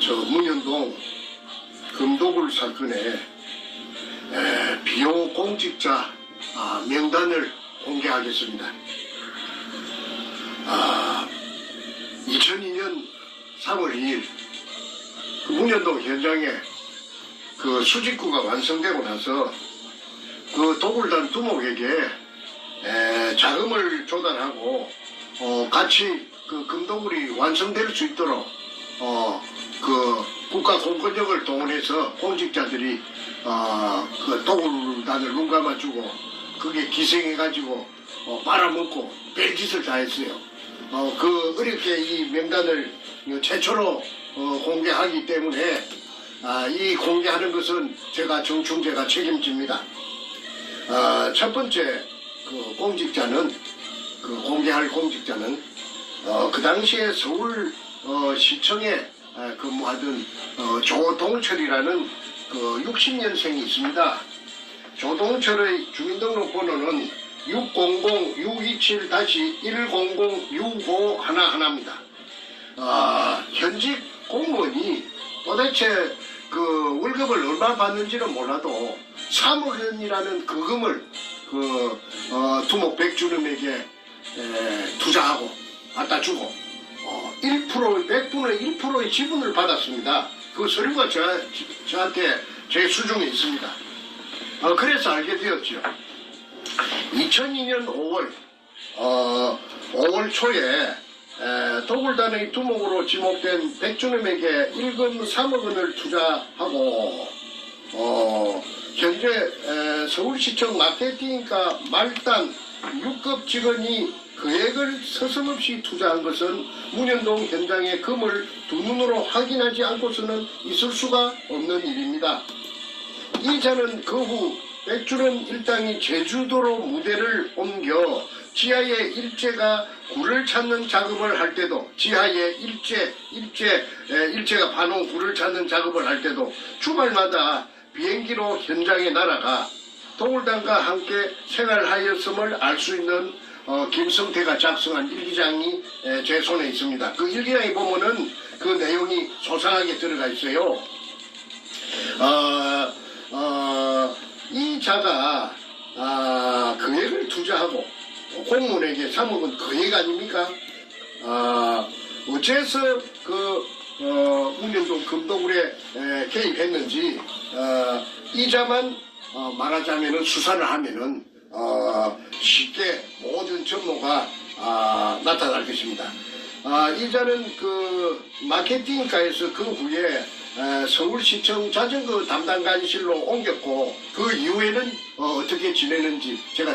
저 문현동 금도굴 사건에 에, 비호 공직자 아, 명단을 공개하겠습니다. 아, 2002년 3월 2일 그 문현동 현장에 그 수직구가 완성되고 나서 그 도굴단 두목에게 에, 자금을 조달하고 어, 같이 그 금도굴이 완성될 수 있도록 어, 그 국가 공권력을 동원해서 공직자들이 어, 그 도굴단을 눈 감아 주고 그게 기생해가지고 어, 빨아먹고 별짓을 다 했어요. 어, 그 어렵게 이 명단을 최초로 어, 공개하기 때문에 아, 이 공개하는 것은 제가 정충제가 책임집니다. 아, 첫 번째 그 공직자는 그 공개할 공직자는 어, 그 당시에 서울 어, 시청에 아, 근무하던 어, 조동철이라는 그 60년생이 있습니다. 조동철의 주민등록번호는 600-627-100-6511입니다. 아, 현직 공무원이 도대체 그 월급을 얼마 받는지는 몰라도 3억 원이라는 그금을 그 어, 두목 백주름에게 에, 투자하고 갖다 주고 어, 1% 100분의 1%의 지분을 받았습니다. 그 서류가 저, 저한테 제 수중에 있습니다. 어, 그래서 알게 되었죠. 2002년 5월 어, 5월 초에 에, 도굴단의 두목으로 지목된 백준음에게 1금 3억 원을 투자하고 어, 현재 에, 서울시청 마케팅과 말단 6급 직원이 계획을 서슴없이 투자한 것은 문현동 현장의 금을 두 눈으로 확인하지 않고서는 있을 수가 없는 일입니다. 이자는 그 후 백주름 일당이 제주도로 무대를 옮겨 지하의 일제가 굴을 찾는 작업을 할 때도 지하의 일제 일제 에, 일제가 반원 굴을 찾는 작업을 할 때도 주말마다 비행기로 현장에 날아가 동울당과 함께 생활하였음을 알 수 있는 어, 김성태가 작성한 일기장이 에, 제 손에 있습니다. 그 일기장에 보면은 그 내용이 소상하게 들어가 있어요. 어, 어, 이 자가 아, 금액을 투자하고 공무원에게 3억은 금액 아닙니까? 아, 어째서 그 어, 문현동 금도굴에 에, 개입했는지 어, 이자만 어, 말하자면은 수사를 하면은 어, 쉽게 모든 전모가 아, 나타날 것입니다. 아, 이자는 그 마케팅과에서 그 후에 에, 서울시청 자전거 담당관실로 옮겼고 그 이후에는 어, 어떻게 지내는지 제가